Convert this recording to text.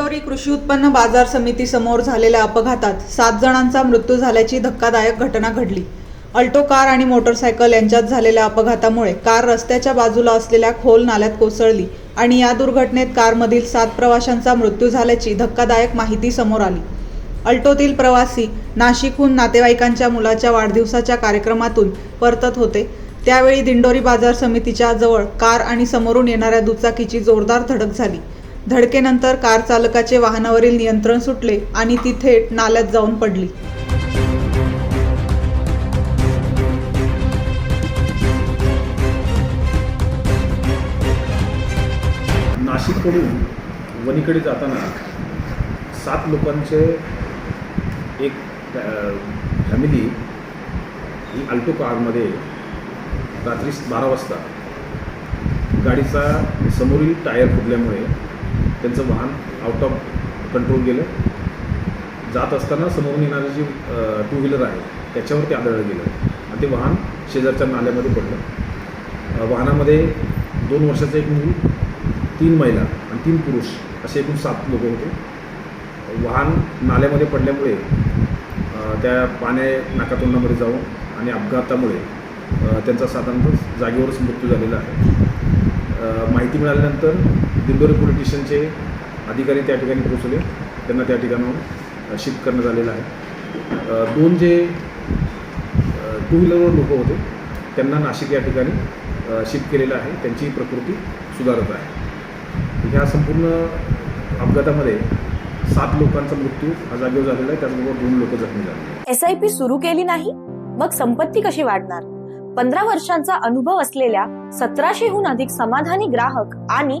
दिंडोरी कृषी उत्पन्न बाजार समिती समोर झालेल्या अपघातात सात जणांचा मृत्यू झाल्याची धक्कादायक घटना घडली. अल्टो कार आणि मोटरसायकल यांच्यात झालेल्या अपघातामुळे कार रस्त्याच्या बाजूला असलेल्या खोल नाल्यात कोसळली आणि या दुर्घटनेत कारमधील सात प्रवाशांचा मृत्यू झाल्याची धक्कादायक माहिती समोर आली. अल्टोतील प्रवासी नाशिकहून नातेवाईकांच्या मुलाच्या वाढदिवसाच्या कार्यक्रमातून परतत होते. त्यावेळी दिंडोरी बाजार समितीच्या जवळ कार आणि समोरून येणाऱ्या दुचाकीची जोरदार धडक झाली. धडकेनंतर कार चालकाचे वाहनावरील नियंत्रण सुटले आणि ती थेट नाल्यात जाऊन पडली. नाशिककडून वणीकडे जाताना सात लोकांचे एक फॅमिली ही अल्टो कारमध्ये रात्री बारा वाजता गाडीचा समोरील टायर फुटल्यामुळे त्यांचं वाहन आउट ऑफ कंट्रोल गेलं. जात असताना समोरून येणारी जी टू व्हीलर आहे त्याच्यावर ते आदळलं गेलं. आणि ते वाहन शेजारच्या नाल्यामध्ये पडलं. वाहनामध्ये दोन वर्षाचं एक मूल तीन महिला आणि तीन पुरुष असे एकूण सात लोक होते. वाहन नाल्यामध्ये पडल्यामुळे त्या पाण्या नाकातोंडामध्ये जाऊन आणि अपघातामुळे त्यांचा साधारणतः जागेवरच मृत्यू झालेला आहे. माहिती मिळाल्यानंतर दिंडोरी पोलीस स्टेशनचे अधिकारी त्या ठिकाणी पोहोचले. त्यांना त्या ठिकाणाहून शिफ्ट करण्यात आलेलं आहे. दोन जे टू व्हीलरवर लोक होते त्यांना नाशिक या ठिकाणी शिफ्ट केलेलं आहे. त्यांची प्रकृती सुधारत आहे. ह्या संपूर्ण अपघातामध्ये सात लोकांचा मृत्यू हा जागेवर झालेला आहे. त्याचबरोबर दोन लोक जखमी झाले. एस आय पी सुरू केली नाही मग संपत्ती कशी वाढणार? पंधरा वर्षांचा अनुभव असलेल्या सतराशेहून अधिक समाधानी ग्राहक आणि